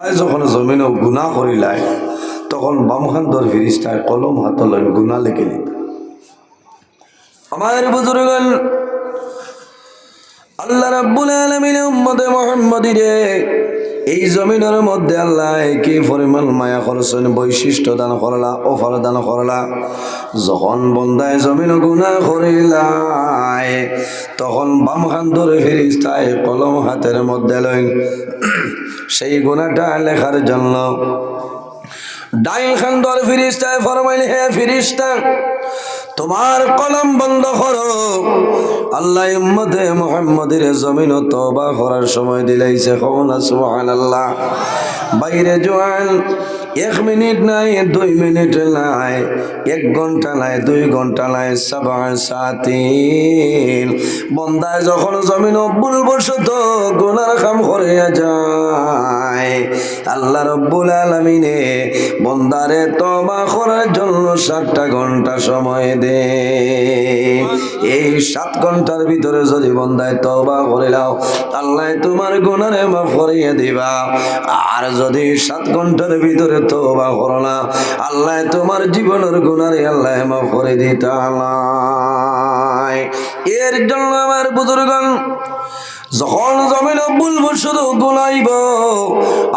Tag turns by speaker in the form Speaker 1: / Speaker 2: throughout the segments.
Speaker 1: যখন জমিন গুণা করিলাই তখন বামখান্তর ফিরিস্তায় কলম হাত গুণা লেগে নিত আমার বুজুর্গন আল্লাহ রাব্বুল আলামিন উম্মতে মুহাম্মদি রে এই জমিনের মধ্যে আল্লাহ কি পরিমাণ মায়া করছেন বৈশিষ্ট্য দান করলা অফার দান করলা যখন বন্দায় জমিন গুণা করিলাই তখন বাম খান ধরে ফিরিস্তায় কলম হাতের মধ্যে লইন সেই গুণাটা লেখার জন্য। ডাইন খান ধরে ফিরিস্তায় ফরমাইল, হে ফিরিস্তা, তোমার কলম বন্ধ করো। আল্লাহ ইম্মদে মুহাম্মদের জমিন তবা করার সময় দিলাইছে কখন সুবহানাল্লাহ। বাইরে জোয়ান এক মিনিট নাই, দুই মিনিট নাই, এক ঘণ্টা নাই, দুই ঘণ্টা নাই সাবা সাতিল বন্দায় যখন জমিন ভুল বসত, গুনার কাম করে যায়। আল্লাহ রব্বুল আলমিনে বন্দারে তবা করার জন্য সাতটা ঘণ্টা সময় দে এই সাত ঘণ্টার ভিতরে যদি বন্দায় তবা করে লাও আল্লাহ তোমার গুণারে মাফ করিয়ে দিবা। আর যদি সাত ঘণ্টার ভিতরে তবা করো না, আল্লাহ তোমার জীবনের গুণারে আল্লাহ মাফ করে দিতে এর জন্য আমার বুজুর্গন যখন জমিন বলব শুধু গুনাইব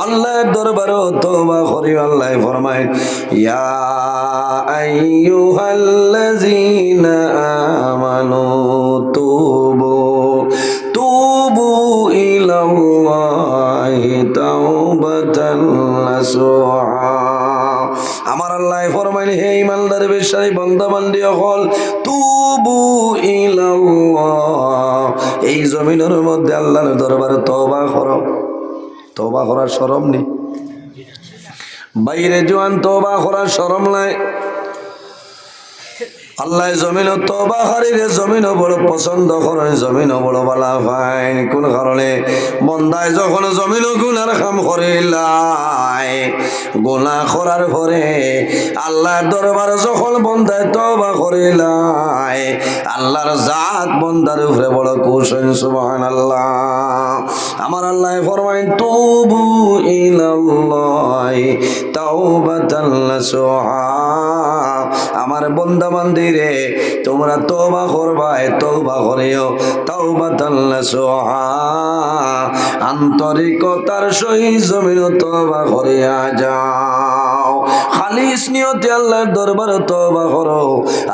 Speaker 1: আল্লাহর দরবার তোবা করি, আল্লাহ ফরমায়, ইয়া তুবু তুবু আমার আল্লাহ ফরমাইল, হে বেশারি বন্ধা বান্দি হল তুবু ইলাল্লাহ এই জমিনের মধ্যে আল্লাহর দরবারে তবা করো। তবা করার সরম নেই। বাইরে জোয়ান তবা করার সরম নাই। আল্লাহ জমিন তবা হারিরে জমিন বড় পছন্দ করে জমিন বড় বালা ফাইন কোন কারণে? বন্দায় যখন জমিন গুনার কাম করিলাই গুনা করার পরে আল্লাহর দরবার যখন বন্দায় তবা করিলাই আল্লাহর জাত বন্দার উপরে বড় কুশন সুবহান আল্লাহ আমার আল্লাহ ফরমাইন তুবু ইলাল্লাহি তাওবাতান নাসুহা আমার বন্দা বান্দিরে তোমরা তোবা করবাই তোবা করিও। তওবা তাল্লাসুহা আন্তরিকতার সহিত জমিন তোবা করিয়া যাও। খালিস নিয়তে আল্লাহর দরবার তোবা করো।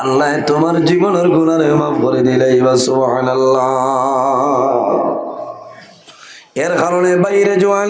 Speaker 1: আল্লাহ তোমার জীবনের গুনারে মাফ করে দিলেই বা সুবহানাল্লাহ। এর কারণে বাইরে জোয়ান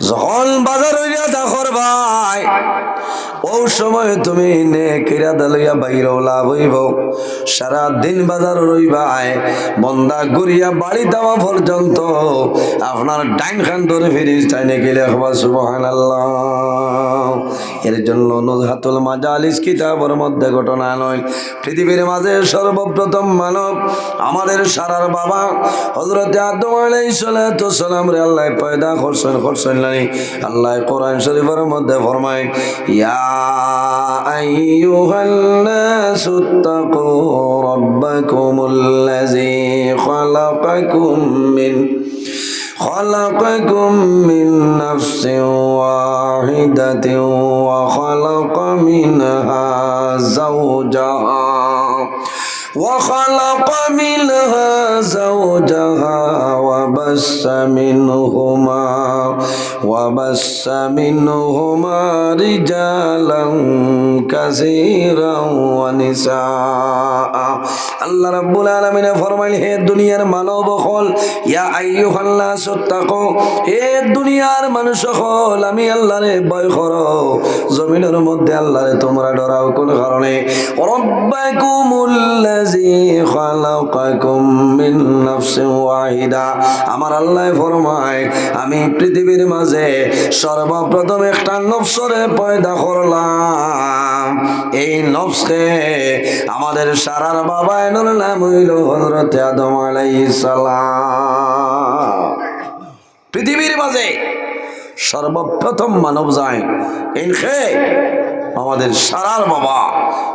Speaker 1: যখন বাজার হইয়া দেখর ভাই ও সময় তুমি নে কিরা দালিয়া বাইর লাভ হইব। সারা দিন বাজার রইবাই বন্দা ঘুরিয়া বাড়ি দেওয়া পর্যন্ত আপনার ডাইন খান ধরে ফিরিস টাইনে গেলে আল্লাহ সুবহান এর জন্য নজহাতুল মাজালিস কিতাবের মধ্যে ঘটনা নয় পৃথিবীর মাঝে সর্বপ্রথম মানব আমাদের সারার বাবা হজরত আদম আলাইহিস সালাতু সালাম রে আল্লাহ পয়দা করছেন করছেন নাই আল্লাহ কোরআন শরীফের মধ্যে ফরমায় ইয়া আইয়ুহান নাসু তাকু রাব্বাকুমুল্লাযী খালাকাকুম মিন خلقكم من نفس واحدة وخلق منها زوجها. وخلق منها زوجها. وبس منهما وبس منهما رجالا كثيرا ونساء আল্লাহ রাব্বুল আলামিন ফরমাইল হে দুনিয়ার মানব হল ইয়া আইয়ুহান নাস তাকু হে দুনিয়ার মানুষ হল আমি আল্লাহরে ভয় করো জমিনের মধ্যে আল্লাহরে তোমরা ডরাও কোন কারণে রব্বাকুমুল্লাযী আল্লাযী খালাকাকুম মিন নাফসিন ওয়াহিদা আমার আল্লাহ ফরমায়, আমি পৃথিবীর মাঝে সর্বপ্রথম একটা নফসরে পয়দা করলাম। এই নফসকে আমাদের সারার বাবা এনার নাম হইল হযরত আদম আলাইহিস সালাম। পৃথিবীর মাঝে সর্বপ্রথম মানব যায় এই খে আমাদের সারার বাবা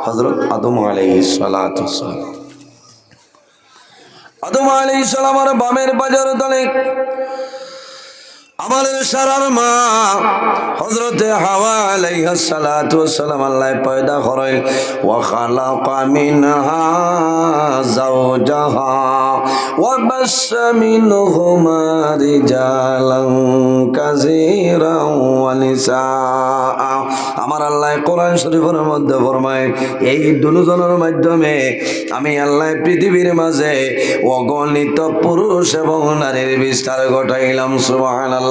Speaker 1: হজরত আদম আলাই ওয়াসসালাম আদম আলী সালামের বামের বাজার তলে আমাদের সারার মা হজরতে হাওয়া আলাইহা আল্লাহ পয়দা করে ওয়া খালাকা মিনহা আমার আল্লাহ কোরআন শরীফের মধ্যে ফরমায়, এই দুজনের মাধ্যমে আমি আল্লাহ পৃথিবীর মাঝে অগণিত পুরুষ এবং নারীর বিস্তার ঘটাইলাম, সুবহানাল্লাহ।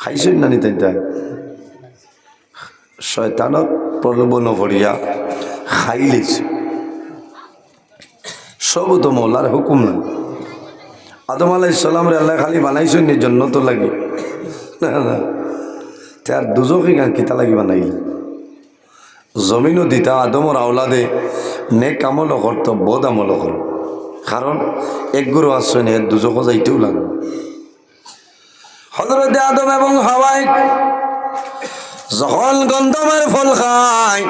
Speaker 1: খাইছেন না নিতে শয়তানত প্রলোভন ভরিয়া খাইলেছে সব তো মৌলার হুকুম নাই। আদম আলাই সালাম রে আল্লাহ খালি বানাইছেন নি জন্য তো লাগি। তার দুজকে গান কিতা লাগি বানাইল? জমিনও দিতা, আদমর আওলাদে নে কামল করত বদ আমল কর কারণ এক গুরু আসছেন এর দুজক যাইতেও লাগবে। হজরতে আদম এবং হাওয়াই যখন গন্ধমের ফল খায়,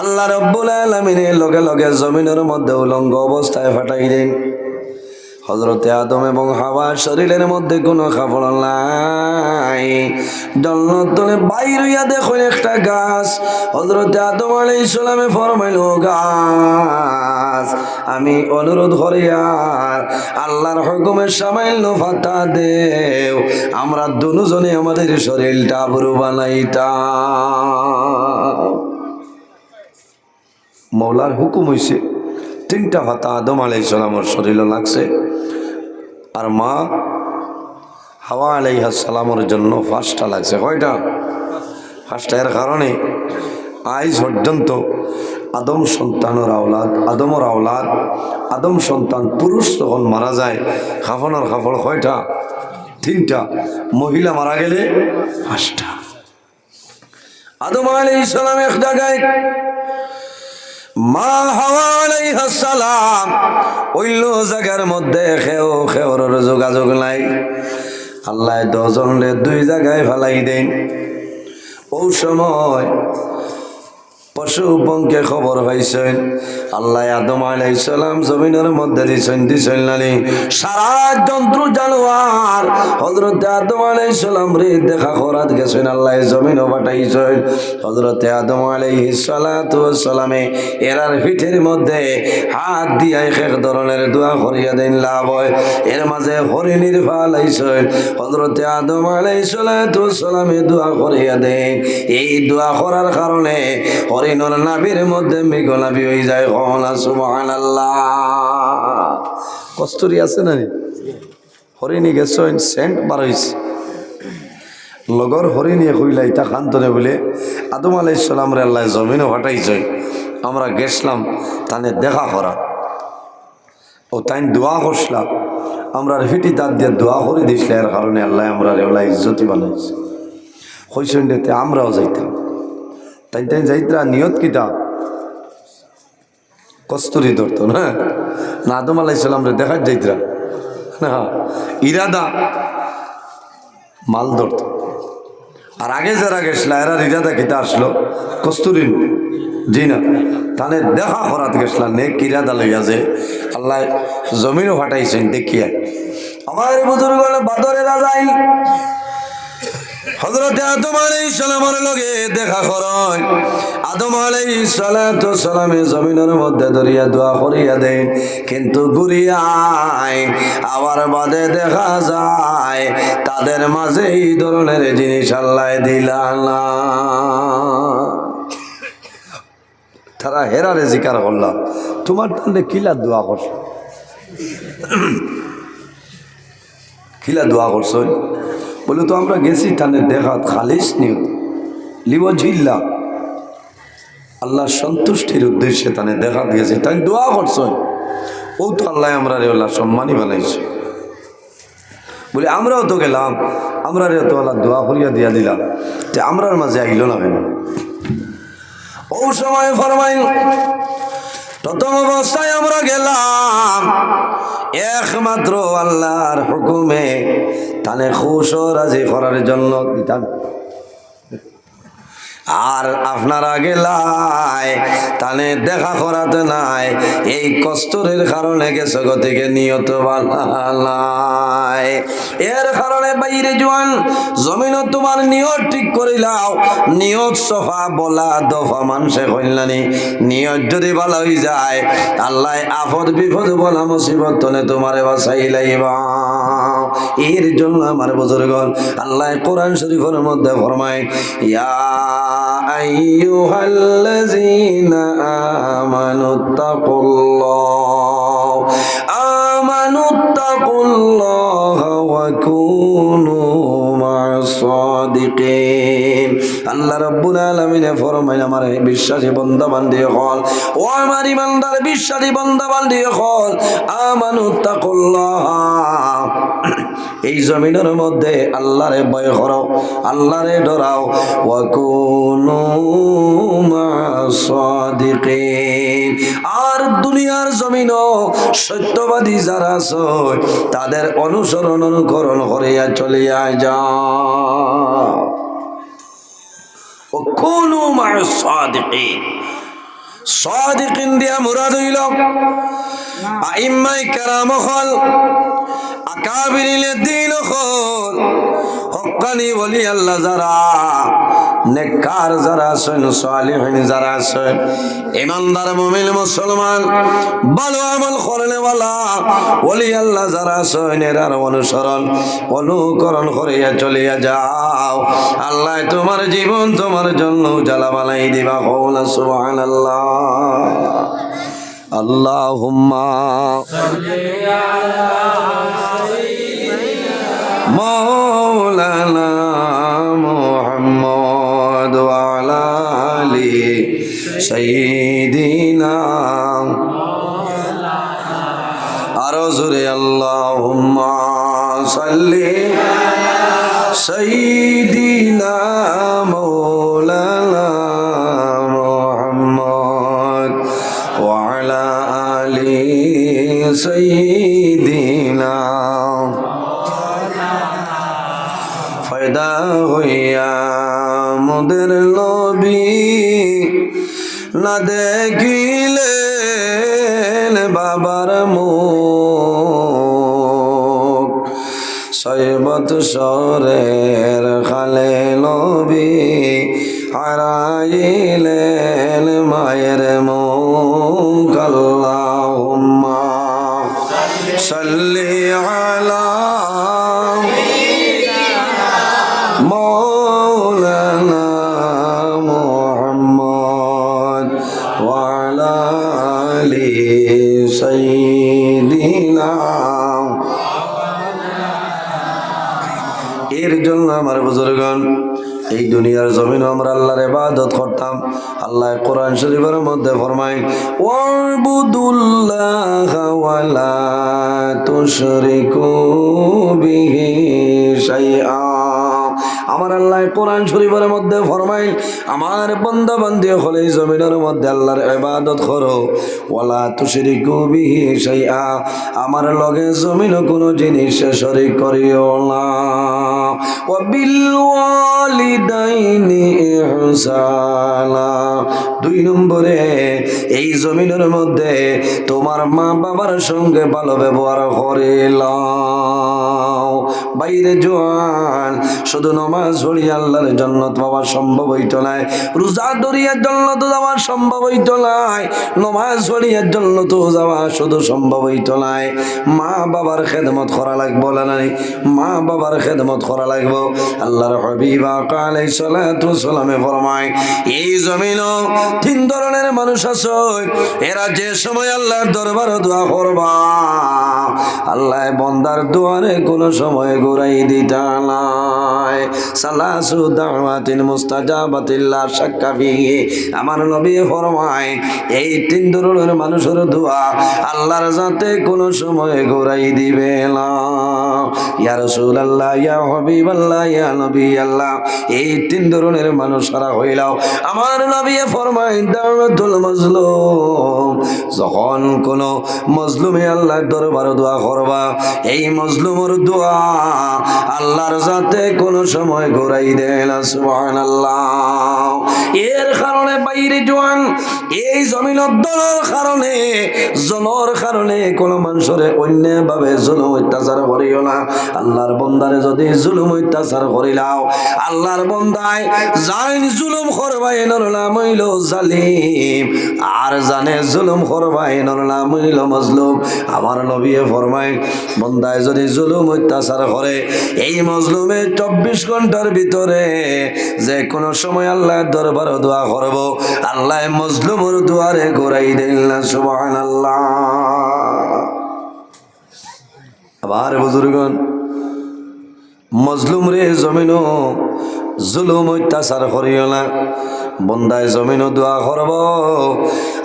Speaker 1: আল্লাহ রব্বুল আলমিনের লগে লগে জমিনের মধ্যে উলঙ্গ অবস্থায় ফাটাই দেন। হজরতে আদম এবং হাওয়ার শরীরের মধ্যে কোনো খাবার নাই। জন্নতলে বাইর হইয়া দেখুন একটা গাছ। হজরতে আদম আলাই ইসলামে ফরমাইল, গাছ, আমি অনুরোধ করি আর আল্লাহর হুকুমের সামান্য ফাতা দেও। আমরা দুজনে আমাদের শরীরটা বুড়ো বানাইতাম। মৌলার হুকুম হইছে তিনটা ভাতা আদম আলাই সালামর শরীরে লাগছে। আর মা হাওয়া আলাইহা সালামর জন্য ফার্স্টটা লাগছে। কয়টা? ফার্স্টটা এর কারণে আইজ পর্যন্ত আদম সন্তানের আওলাদ, আদমর আওলাদ, আদম সন্তান পুরুষ যখন মারা যায়, খাফনের খাফড় কয়টা? তিনটা। মহিলা মারা গেলে পাঁচটা। আদম আলাই সালাম এক জায়গায় মা হাওয়া আলাইহিস সালাম। ওইল জায়গার মধ্যে খেও খেওর যোগাযোগ নাই। আল্লাহ দজন দুই জায়গায় ফেলাই দেন। ও সময় পশু পঙ্কে খবর পাইছেন। আল্লাহ আদম আলাইসালাম জমিনের মধ্যে দিছেন দিছেন নানি সারা যন্ত্র জানোয়ার। হজরতে আদম আলাইসালাম রে, দেখা করাত গেছেন, আল্লাহ জমিন পাঠাইছেন। হজরতে আদম আলাইসালামে এরার পিঠের মধ্যে হাত দিয়ে এক ধরনের দোয়া করিয়া দেন, লাভ হয়। এর মাঝে হরিণীর ফাল আইছেন। হজরতে আদম আলাইসালামে দোয়া করিয়া দেন। এই দোয়া করার কারণে হরিণর নাভির মধ্যে মৃগনাভি হয়ে যায়। কহনা সুবহান কস্তুরি আছে না? হরিণী গেছেন সেন্ট বার হয়েছে লগর হরিণী কইলা ইতা খান্তনে বলে, আদম আলাই সালাম রে আল্লাহ, জমিনও হটাইছে আমরা গেছলাম, তানে দেখা করা। ও তাই দোয়া করছিলাম আমরা ফিটি তার দিয়ে দোয়া করে দিছিল, এর কারণে আল্লাহ আমরা রেওলা ইজ্জতি বানাইছে। হইছেন ডেতে আমরাও যাইতাম। তাই তাই যাইতরা, নিয়ত কিতা? কস্তুরি ধরতো না? না, আদম আলাইসালাম রে দেখার যাইতরা। না, ইরাদা, মাল ধরতো আর আগে যারা গেছিল এরা ইরাদা কিতা আসলো? কস্তুরি জি না। তাহলে দেখা করাত গেছিলাম নে কিরাদা লইয়া যে আল্লাহ জমিনও ফাটাইছেন দেখিয়া আমার বুজুর্গ বাদরেরা যাই লগে দেখা আদম মধ্যে দে কিন্তু ঘুরিয়ায় আবার বাদে দেখা যায়, তাদের মাঝে এই ধরনের জিনিস আল্লাহ দিলা না। তারা হেরারে জিকার করল, তোমার টানে কিলা দোয়া করছ? কিলা দোয়া করছ? বলে তো আমরা গেছি, টানে দেখা খালিস নিউ। লিব ঝিল্লা। আল্লাহ সন্তুষ্টির উদ্দেশ্যে তানে দেখা গেছি। তাই দোয়া করছ। ও তো আল্লাহ আমরা রে আল্লাহ সম্মানই বানাইছে। বলে, আমরাও তো গেলাম। আমরা রে তো আল্লাহ দোয়া করিয়া দিয়া দিলাম। যে আমরার মাঝে আইল না কেন? ও সময় ফরমাইল, প্রথম অবস্থায় আমরা গেলাম। একমাত্র আল্লাহর হুকুমে তানে খুশ রাজি করার জন্য দিতাম। আর আপনারা গেলাই তানে দেখা করাতে নাই। এই কষ্টরের কারণে গেছে গতিকে নিয়ত এর কারণে বাইরে জোয়ান জমিন তোমার নিয়ত ঠিক করিলাও নিয়ত সফা, বলা, দফা মানুষে কইলানি নিয়ত যদি ভালো হয়ে যায়, আল্লাহ আফদ বিপদ, বলা, মুসিবত তনে তোমারে বাসাই লাইবা। এর জন্য আমার বুজুর্গণ, আল্লাহ কোরআন শরীফের মধ্যে ফরমায়, ইয়া আইয়ুহাল্লাযীনা আমানু তাকুল্লাহ আমানু তাকুল্লাহ ওয়া কুনু মা'আস সাদিকিন আল্লাহ রাব্বুল আলামিন ফরমায় আমার বিশ্বাসী বান্দা বান্দি হল, ও আমার ইমানদার, বিশ্বাসী বান্দা বান্দি হল, আমানু তাকুল্লাহ এই জমিনের মধ্যে আল্লাহরে ভয় করো, আল্লাহরে ডরাও। আর দুনিয়ার জমিন সত্যবাদী যারা আছে, তাদের অনুসরণ অনুকরণ করিয়া চলিয়া যা। সাদিকিন দিয়া মুরাদ হইল। আইম্মাই কারাম হল আকাবিরিলে দিন হল। হক্কানি বলি আল্লাহ যারা, নেককার যারা আছেন, সালিহিন যারা আছেন, ইমানদার মুমিন মুসলমান, ভালো আমল করলে ওয়ালা ওলি আল্লাহ যারা আছেন এরার অনুসরণ, অনুকরণ করিয়া চলিয়া যাও। আল্লাহ তোমার জীবন তোমার জন্য জ্বালা বালাই দিবা কৌলা সুবহানাল্লাহ। اللهم مولانا محمد وعلى آل سيدنا أرزر اللهم صل سيدنا مولانا সাইয়্যিদিনা ফয়দা হইয়া মোদের নবী না দেখিলে বাবার মুখ। সৈবত সরের খালে নবী হারাইলেন মায়ের মুখ। আল্লাহুম্মা সাল্লি আলা مولانا محمد وعلى آل سيدنا এর জন্য আমার বুজুর্গণ এই দুনিয়ার জমিন আমরা আল্লাহর ইবাদত করতাম আল্লাহ কোরআন শরীফের মধ্যে ফরমায় ওয়াবুদুল্লাহ ওয়ালা তুশরিকু বিহি আমার আল্লাহ কোরআন শরীফের মধ্যে ফরমাই আমার বন্ধা বান্ধি হলে জমিনের মধ্যে আল্লাহর ইবাদত করো। ওয়ালা তুশরিকু বিহি শাইআ, আমার লগে জমিন কোনো জিনিস শরীক করিও না। ওয়া বিল ওয়ালিদাইনি ইহসানা। দুই নম্বরে, এই জমিনের মধ্যে তোমার মা বাবার সঙ্গে ভালো ব্যবহার করিলাম বাইরে জোয়ান। শুধু নমাজ পড়ি, আল্লাহর জন্নত পাওয়া সম্ভব হইত নাই। রোজা দরিয়ার জন্য তো যাওয়া সম্ভব হইত নাই। নমাজ পড়িয়ার তো যাওয়া শুধু সম্ভব হইত নাই। মা বাবার খেদমত করা লাগবো নাই। মা বাবার খেদমত করা লাগবো। আল্লাহর হবিবা কালাই সালাতু সালামে ফরমায়, এই জমিন তিন ধরনের মানুষ আছে? এরা যে সময় আল্লাহর দরবারে দোয়া করবা, আল্লাহ বন্দার দুয়ারে কোনো সময় ঘুরাই দিতা নাই। সালাসু আমার নবী ফরমায়, এই তিন ধরনের মানুষের দোয়া আল্লাহর যাতে কোনো সময় ঘুরাই দিবে না। রাসূলুল্লাহ, ইয়া হাবিবাল্লাহ, ইয়া নবী আল্লাহ এই তিন ধরনের মানুষ হইলাও। আমার নবী ফরমায় দাওয়াতুল মাজলুম। যখন কোন মজলুমে আল্লাহর দরবারে দোয়া করবা, এই মজলুমের দোয়া আল্লাহর যাতে কোন সময় ঘুরাই দেয় না, সুবহানাল্লাহ। এর কারণে বাইরে জোয়ান, এই জমিনত দলের কারণে জনর কারণে কোনো মানুষরে অন্যভাবে জুলুম অত্যাচার করিও না। আল্লাহর বন্দারে যদি জুলুম অত্যাচার করিলাও আল্লাহর বন্দায় জান জুলুম করবাই, নরলা মইল জালিম। আর জানে জুলুম মইল মজলুম। আমার নবীয়ে ফরমায়, বন্দায় যদি জুলুম অত্যাচার করে, এই মজলুমে চব্বিশ ঘণ্টার ভিতরে যে কোনো সময় আল্লাহর দরবারে দোয়া করব। আল্লাহ মজলুমর দুয়ারে ঘুরাই দিল না সুবহান আল্লাহ আবার বুজুর্গন মজলুম রে জমিন জুলুম অত্যাচার করিও না। বন্দায় জমিন দোয়া করব।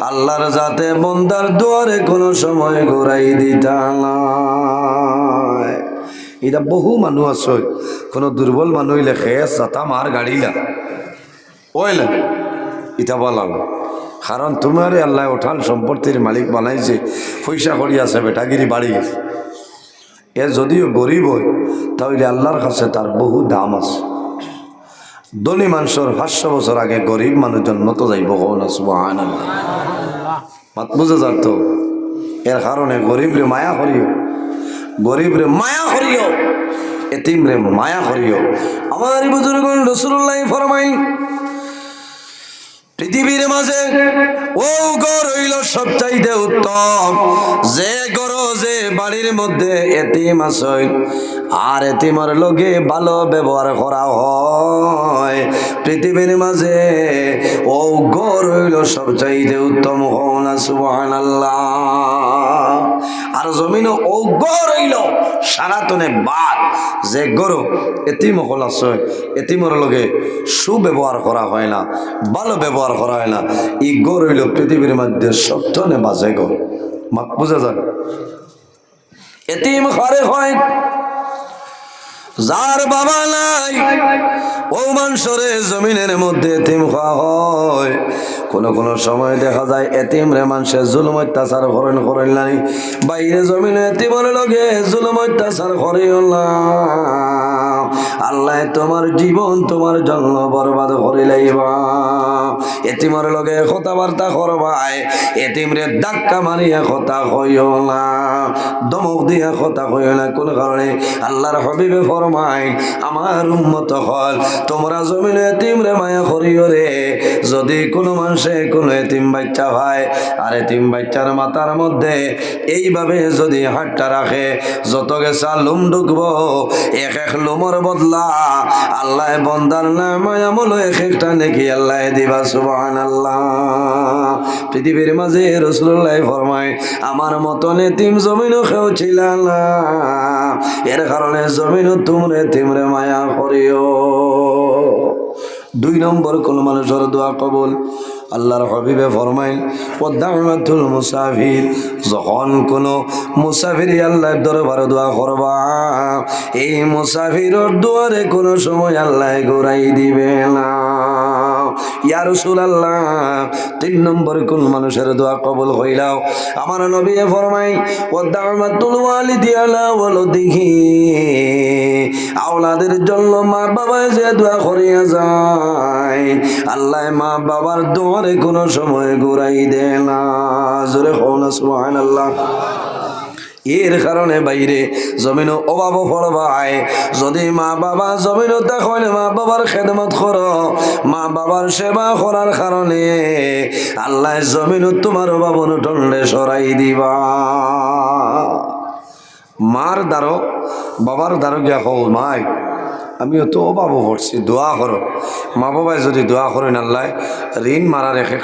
Speaker 1: আল্লাহর যাতে বন্দার দুয়ারে কোনো সময় ঘুরাই দিতা এটা বহু মানুষ আছে, কোনো দুর্বল মানুষ লেখে চাতা মার গাড়িলা ওইলা এটা বলাম কারণ তোমার আল্লাহ ওঠান সম্পত্তির মালিক বানাইছে পয়সা করি আছে বেটাগিরি বাড়ি গেছে। এ যদিও গরিব হয়, তাহলে আল্লাহর কাছে তার বহু দাম আছে। ধনী মানুষের পাঁচশো বছর আগে গরিব মানুষ জন্মত যাইব না সুবাহান মাত বুঝে যাত এর কারণে গরিব রে মায়া করিও গরিব রে মায়া করিও এতিম রে মায়া করিও। আমার বুজুর্গ রসুল্লাহ ফরমাইল পৃথিবীর মাঝে ও গর হইল সবচাইতে উত্তম। যে গর বাড়ির মধ্যে এতিম আছে, আর এতিমার লগে ভালো ব্যবহার করা হয়। পৃথিবীর মাঝে ও গর হইল সবচাইতে উত্তম আর জমিন ও গর হইল সারাতনে বাদ। যে গরু এতিম হল আছে, এতিমর লগে সুব্যবহার করা হয় না, ভালো ব্যবহার করা হয় না। ই গর হইল পৃথিবীর মধ্যে সত্যনে বাজে গো মাত বুঝা যায় এতিম ঘরে হয়। যার বাবা নাই ও মানসরে জমিনের মধ্যে এতিম খাওয়া হয়। কোন কোন সময় দেখা যায় এতিম রে মানুষের জুলুম অত্যাচার করেন করেন নাই। বাইরে জমিনে এতিমের লগে জুলুম অত্যাচার না আল্লাহ তোমার জীবন তোমার জন্য বরবাদ করে লাইবা। এতিমর লগে কথাবার্তা করবাই এতিম রে ধাক্কা মারিয়া কথা হইও না দমক দিয়া কথা হইও না। কোন কারণে আল্লাহর হবিবে ফরমাই আমার উম্মত হল, তোমরা জমিনে এতিম রে মায়া করিও রে। যদি কোনো মানুষে কোনো এতিম বাচ্চা হয়, আর এতিম বাচ্চার মাথার মধ্যে এইভাবে যদি হাতটা রাখে, যত গেছা লুম ঢুকবো, এক এক লুমর বদলা আল্লাহ বন্দার নাম আমল এক একটা নাকি আল্লাহ দিবা সুবহান আল্লাহ পৃথিবীর মাঝে রসুল্লাহ ফরমায়, আমার মতনে তিম জমিনও খেও ছিল না। এর কারণে জমিনও তুমরে তিমরে মায়া করিও। দুই নম্বর কোন মানুষের দোয়া কবল। আল্লাহর হবিবে ফরমাইল পদ্মাতুল মুসাফির যখন কোনো মুসাফির আল্লাহর দরবারে দোয়া করবা, এই মুসাফিরের দুয়ারে কোনো সময় আল্লাহ ঘুরাই দিবে না। ইয়া রাসূলুল্লাহ, তিন নম্বর কোন মানুষের দোয়া কবুল হইলাও? আমার নবী ফরমাই ও দামাতুল ওয়ালিদি আলা ওয়ালদিহি আওলাদের জন্য মা বাবা যে দোয়া করিয়া যায়, আল্লাহ মা বাবার দোয়ারে কোনো সময় ঘুরাই দেয় না। সুবহানাল্লাহ। এর কারণে বাইরে জমিন অভাব পড়বাই যদি মা বাবা জমিন দেখেন মা বাবার খেদমত করো, মা বাবার সেবা করার কারণে আল্লাহ জমিন তোমার অভাব অনুটন্ডে সরাই দিবা। মার দ্বারো বাবার দ্বারো গিয়া হও মাই আমি তো অভাব পড়ছি দোয়া করো। মা বাবাই যদি দোয়া করেন আল্লাহ, ঋণ মারার এক